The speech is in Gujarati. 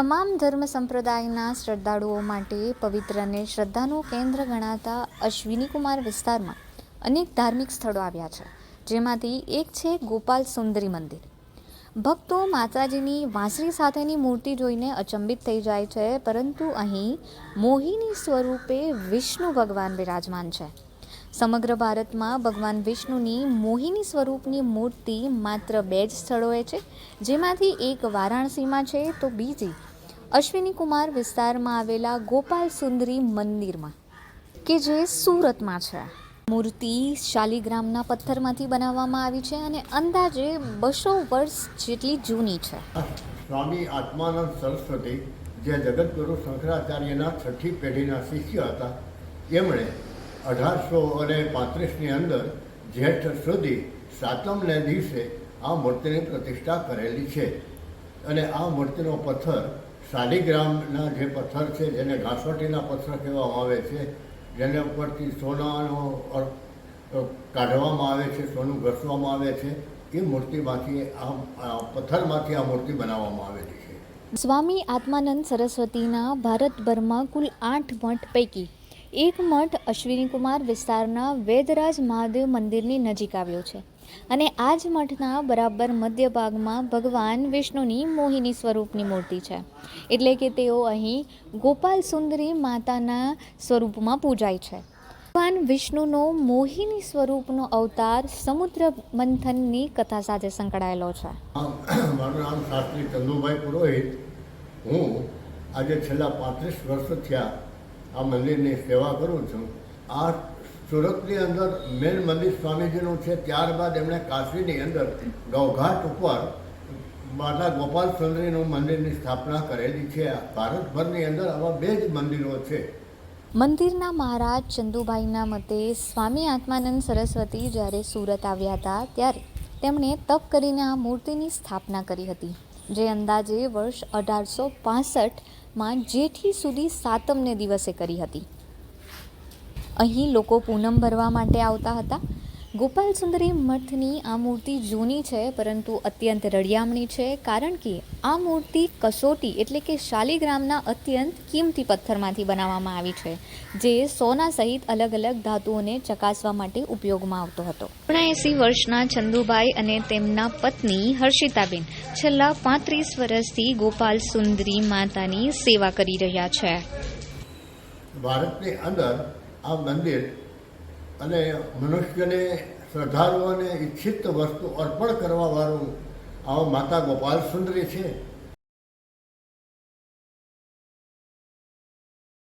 તમામ ધર્મ સંપ્રદાયના શ્રદ્ધાળુઓ માટે પવિત્ર અને શ્રદ્ધાનું કેન્દ્ર ગણાતા અશ્વિની કુમાર વિસ્તારમાં અનેક ધાર્મિક સ્થળો આવ્યા છે, જેમાંથી એક છે ગોપાલ સુંદરી મંદિર. ભક્તો માતાજીની વાંસળી સાથેની મૂર્તિ જોઈને અચંબિત થઈ જાય છે, પરંતુ અહીં મોહિની સ્વરૂપે વિષ્ણુ ભગવાન બિરાજમાન છે. સમગ્ર ભારતમાં ભગવાન વિષ્ણુની મોહિની સ્વરૂપની મૂર્તિ માત્ર બે જ સ્થળોએ છે, જેમાંથી એક વારાણસીમાં છે તો બીજી અશ્વિની કુમાર વિસ્તારમાં આવેલા ગોપાલ સુંદરી મંદિરમાં, કે જે સુરતમાં છે. મૂર્તિ શાલિગ્રામના પથ્થરમાંથી બનાવવામાં આવી છે અને અંદાજે બસો વર્ષ જેટલી જૂની છે. સ્વામી આત્માનંદ સરસ્વતી, જે જગતગુરુ શંકરાચાર્યના છઠ્ઠી પેઢીના શિષ્ય હતા, એમણે અઢારસો અને પાંત્રીસની અંદર જેઠ સુધી સાતમને દિવસે આ મૂર્તિની પ્રતિષ્ઠા કરેલી છે. અને આ મૂર્તિનો પથ્થર શાલિગ્રામના જે પથ્થર છે, જેને ઘાસવટીના પથ્થર કહેવામાં આવે છે, જેને ઉપરથી સોનાનો કાઢવામાં આવે છે, સોનું ઘસવામાં આવે છે, એ મૂર્તિમાંથી આ પથ્થરમાંથી આ મૂર્તિ બનાવવામાં આવેલી છે. સ્વામી આત્માનંદ સરસ્વતીના ભારતભરમાં કુલ આઠ મઠ પૈકી એક મઠ અશ્વિનીકુમાર વિસ્તારના વેદરાજ મહાદેવ મંદિરની નજીક આવ્યો છે. અને આ જ મઠના બરાબર મધ્ય ભાગમાં ભગવાન વિષ્ણુની મોહિની સ્વરૂપની મૂર્તિ છે. એટલે કે તેઓ અહીં ગોપાલ સુંદરી માતાના સ્વરૂપમાં પૂજાય છે. ભગવાન વિષ્ણુનો મોહિની સ્વરૂપનો અવતાર સમુદ્ર મંથનની કથા સાથે સંકળાયેલો છે. મારું નામ શાસ્ત્રી ચંદુભાઈ પુરોહિત. હું આજે છેલ્લા પાંત્રીસ વર્ષ થયા આ મંદિરની સેવા કરું છું. આ સુરતની અંદર મેન મંદિર સ્વામીજીનું છે, ત્યારબાદ એમણે કાશીની અંદર ગૌઘાટ ઉપર માતા ગોપાલચંદ્રીનું મંદિરની સ્થાપના કરેલી છે. ભારતભરની અંદર આવા બે જ મંદિરો છે. મંદિરના મહારાજ ચંદુભાઈના મતે સ્વામી આત્માનંદ સરસ્વતી જ્યારે સુરત આવ્યા હતા ત્યારે તેમણે તપ કરીને આ મૂર્તિની સ્થાપના કરી હતી, જે અંદાજે વર્ષ અઢારસો પાસઠમાં જેઠી સુધી સાતમને દિવસે કરી હતી. અહીં લોકો પૂનમ ભરવા માટે આવતા હતા. ગોપાલ સુંદરી મઠની આ મૂર્તિ જૂની છે પરંતુ અત્યંત રળિયામણી છે કારણ કે આ મૂર્તિ કસોટી એટલે કે શાલિગ્રામના અત્યંત કિંમતી પથ્થરમાંથી બનાવવામાં આવી છે જે સોના સહિત અલગ અલગ ધાતુઓને ચકાસવા માટે ઉપયોગમાં આવતો હતો. ઓગણએંસી વર્ષના ચંદુભાઈ અને તેમના પત્ની હર્ષિતાબેન છેલ્લા પાંત્રીસ વર્ષથી ગોપાલ સુંદરી માતાની સેવા કરી રહ્યા છે. ભારતની અંદર આ મંદિર અને મનુષ્યને શ્રદ્ધાળુઓને ઈચ્છિત વસ્તુ અર્પણ કરવાવાળું આ માતા ગોપાલ સુંદરી છે.